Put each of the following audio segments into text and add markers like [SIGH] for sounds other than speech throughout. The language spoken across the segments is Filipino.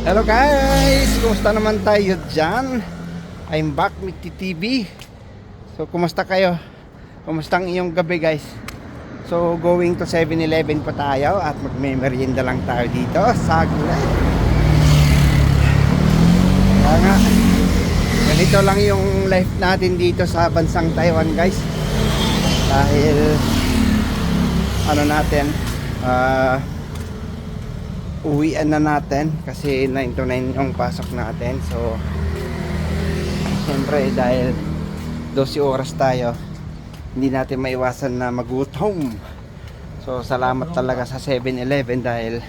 Hello guys! Kumusta naman tayo dyan? I'm back with TV. So, kumusta kayo? Kumusta ang iyong gabi guys? So, going to 7-Eleven pa tayo at magme-merienda lang tayo dito. Saglit. Kaya nga, ganito lang yung life natin dito sa bansang Taiwan guys. Dahil, ano natin, ah, uwian na natin kasi 9 to 9 yung pasok natin. So siyempre dahil 12 oras tayo hindi natin maiwasan na magutom. So salamat talaga sa 7-Eleven dahil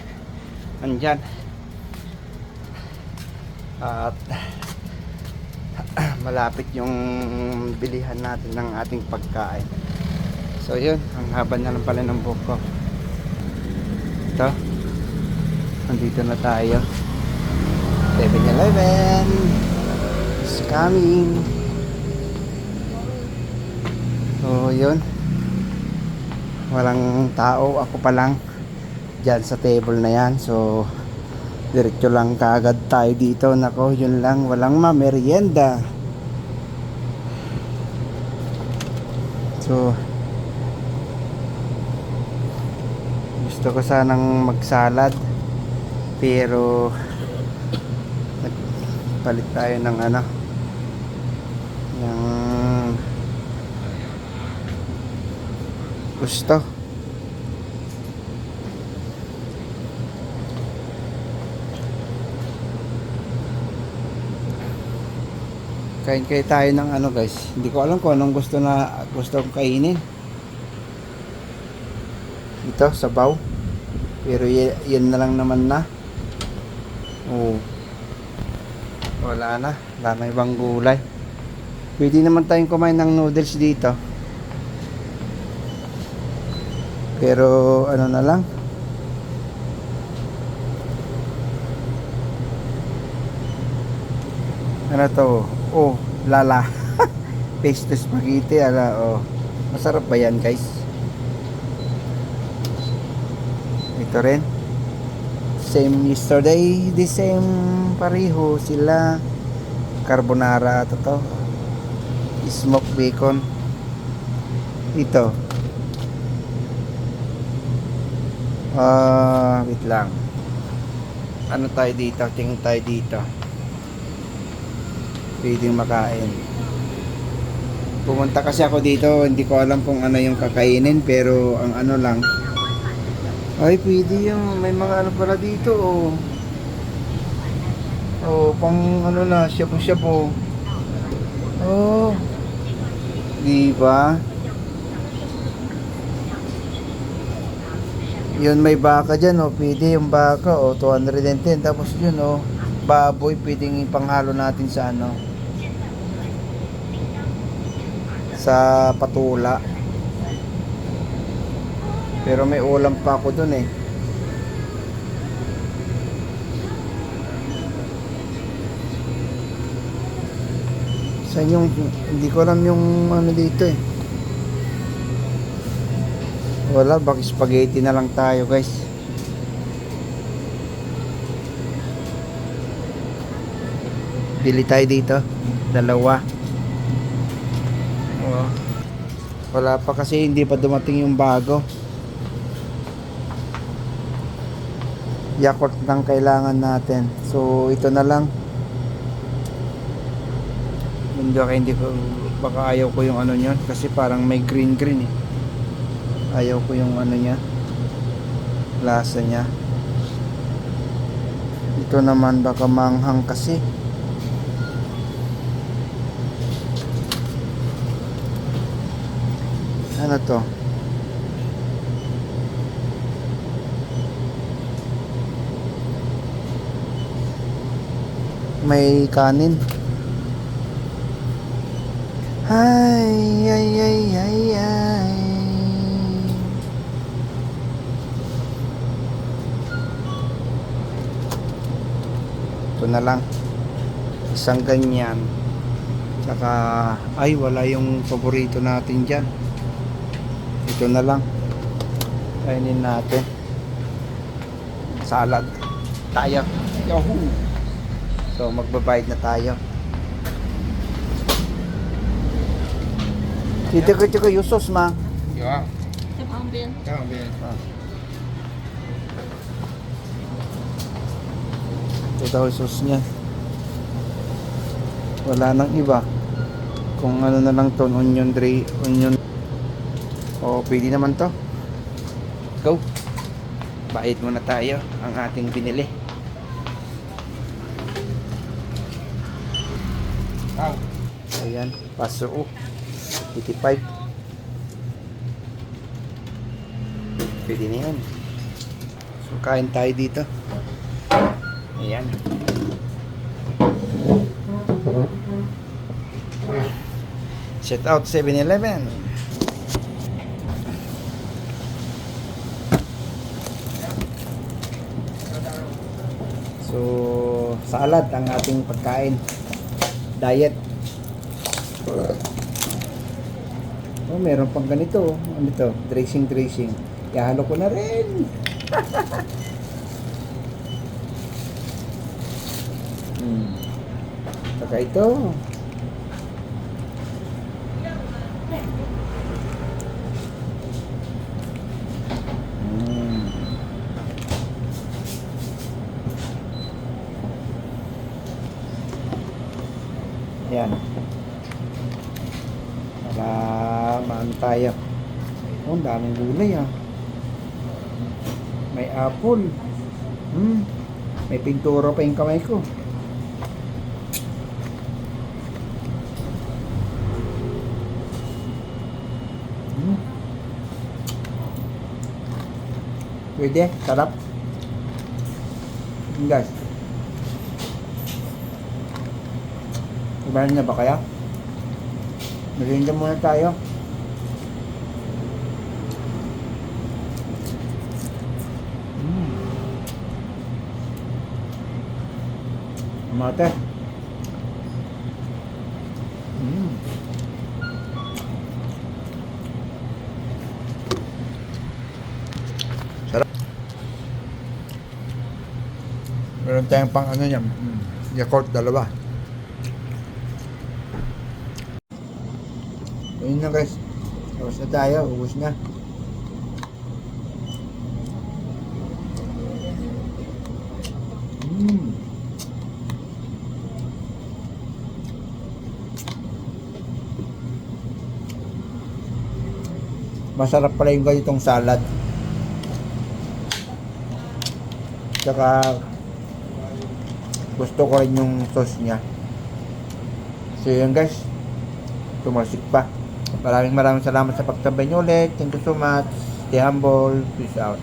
andyan. At [CLEARS THROAT] malapit yung bilihan natin ng ating pagkain. So yun ang haba na lang pala ng buhok ko. Ito Nandito na tayo. 7-Eleven is coming. So, yun. Walang tao. Ako pa lang. Diyan sa table na yan. So, diretso lang kaagad tayo dito. Nako, yun lang. Walang mamerienda. So, gusto ko sanang magsalad pero nagpalit tayo ng ano ng gusto. Kain kayo tayo ng ano guys. Hindi ko alam kung anong gusto na gusto kong kainin. Ito sabaw. Pero y- yan na lang naman na. Oo. Wala na. Wala na ibang gulay. Pwede naman tayong kumain ng noodles dito. Pero ano na lang. Ano to? Oh, lala. [LAUGHS] Pesto spaghetti, ala, oh. Masarap ba yan, guys? Ito rin. Same yesterday, the same pareho sila. Carbonara ito to. Smoked bacon. Ito. Ah, wait lang. Ano tayo dito? Tingin tayo dito. Pwedeng makain. Pumunta kasi ako dito, hindi ko alam kung ano yung kakainin pero ang ano lang, ay, pwede yung may mga ano pala dito, oh. Oh, pang ano na, shabu-shabu. Oh. Di ba? Yun may baka dyan, oh. Pwede yung baka, oh. 210. Tapos yun, oh. Baboy, pwedeng ipanghalo natin sa ano. Sa patula. Pero may ulam pa ako dun eh. Sa yung hindi ko alam yung ano dito eh. Wala, bak spaghetti na lang tayo guys. Bili tayo dito. Dalawa. Oh. Wala pa kasi hindi pa dumating yung bago. Yakult lang kailangan natin. So, ito na lang. Hindi ako, hindi ko, baka ayaw ko yung ano niya. Kasi parang may green green eh. Ayaw ko yung ano niya. Lasa niya. Ito naman baka manghang kasi. Ano to? May kanin. Ay, ay, ay, ay, ay. Ito na lang. Isang ganyan. Tsaka, ay, wala yung paborito natin dyan. Ito na lang. Kainin natin. Salad. Tayo. Yahoo! So magbabayad na tayo. Dito ko ko yusos ma. Yeah. Tamang bin. Tamang bin. Ito daw yusos niya. Wala nang iba. Kung ano na lang to, onion dray, onion. O, pwede naman to. Go. Bait muna tayo ang ating binili. Ayan, paso. 85. Pwede na yan. So, kain tayo dito. Ayan. Set out 7-Eleven. So, salad ang ating pagkain. Diet. Oh, meron pang ganito. Ano to? Dressing, dressing. Ihalo ko na rin. [LAUGHS] hmm. Saka ito. Hmm. Yan. Para tayo. Oh, ang daming gulay ah. May apple. Hmm. May pintura pa yung kamay ko. Hmm. Pwede, sarap. Guys. Ibahan na ba kaya? Merienda muna tayo. Mate. Mm. Sarap. Meron tayong pang ano niyan. Mm. Yakult dalawa. Ayun na guys. Tapos na tayo. Ubus na. Mm. Masarap pala yung ganitong salad. Tsaka gusto ko rin yung sauce niya. So yun guys. Tumasik pa. Maraming maraming salamat sa pagtabay niyo ulit. Thank you so much. Stay humble. Peace out.